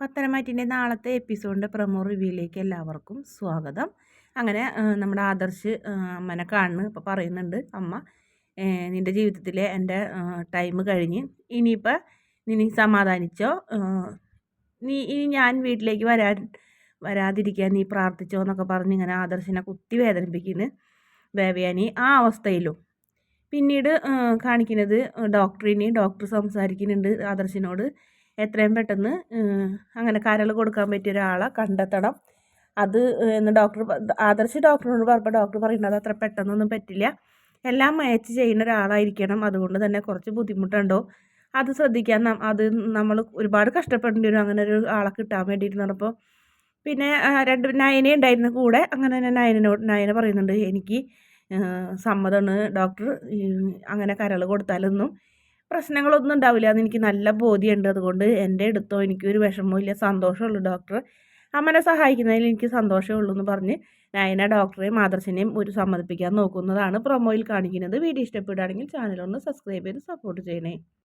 പത്തനംമാറ്റിന്റെ നാളത്തെ എപ്പിസോഡിന്റെ പ്രമോ റിവ്യൂയിലേക്ക് എല്ലാവർക്കും സ്വാഗതം. അങ്ങനെ നമ്മുടെ ആദർശ് അമ്മനെ കാണുന്നു ഇപ്പോൾ പറയുന്നുണ്ട്. അമ്മ നിന്റെ ജീവിതത്തിലെ എന്റെ ടൈം കഴിഞ്ഞ് ഇനിയിപ്പോൾ നീ സമാധാനിച്ചോ? നീ ഇനി ഞാൻ വീട്ടിലേക്ക് വരാൻ വരാതിരിക്കാൻ നീ പ്രാർത്ഥിച്ചോ എന്നൊക്കെ പറഞ്ഞ് ഇങ്ങനെ ആദർശിനെ കുത്തി വേദനിപ്പിക്കുന്നു ദേവയാനി ആ അവസ്ഥയിലും. പിന്നീട് കാണിക്കുന്നത് ഡോക്ടറിനെ ഡോക്ടർ സംസാരിക്കുന്നുണ്ട് ആദർശിനോട്. എത്രയും പെട്ടെന്ന് അങ്ങനെ കരൾ കൊടുക്കാൻ പറ്റിയ ഒരാളെ കണ്ടെത്തണം. അത് എന്ന് ഡോക്ടർ ആദർശ് ഡോക്ടറിനോട് പറഞ്ഞപ്പോൾ ഡോക്ടർ പറയുന്നത് അത്ര പെട്ടെന്നൊന്നും പറ്റില്ല. എല്ലാം മാച്ച് ചെയ്യുന്ന ഒരാളായിരിക്കണം. അതുകൊണ്ട് തന്നെ കുറച്ച് ബുദ്ധിമുട്ടുണ്ടോ? അത് ശ്രദ്ധിക്കാൻ അത് നമ്മൾ ഒരുപാട് കഷ്ടപ്പെടേണ്ടി വരും. അങ്ങനെ ഒരു ആളെ കിട്ടാൻ വേണ്ടിയിട്ട് പറഞ്ഞപ്പോൾ പിന്നെ രണ്ട് നയനെ ഉണ്ടായിരുന്ന കൂടെ. അങ്ങനെ തന്നെ നയനോട് നയന പറയുന്നുണ്ട് എനിക്ക് സമ്മതമാണ് ഡോക്ടർ അങ്ങനെ കരൾ കൊടുത്താലൊന്നും. പ്രശ്നങ്ങളൊന്നും ഉണ്ടാവില്ല. എന്ന് എനിക്ക് നല്ല ബോധ്യമുണ്ട്. അതുകൊണ്ട് എന്റെ അടുത്തോ എനിക്കൊരു വിഷമവും ഇല്ല. സന്തോഷമുള്ളൂ ഡോക്ടർ അമ്മനെ സഹായിക്കുന്നതിൽ എനിക്ക് സന്തോഷമേ ഉള്ളൂ എന്ന് പറഞ്ഞ് നയന ഡോക്ടറെയും മാതൃശനെയും ഒരു സമ്മതിപ്പിക്കാൻ നോക്കുന്നതാണ് പ്രൊമോയിൽ കാണിക്കുന്നത്. വീഡിയോ ഇഷ്ടപ്പെടുകയാണെങ്കിൽ ചാനലൊന്ന് സബ്സ്ക്രൈബ് ചെയ്ത് സപ്പോർട്ട് ചെയ്യണേ.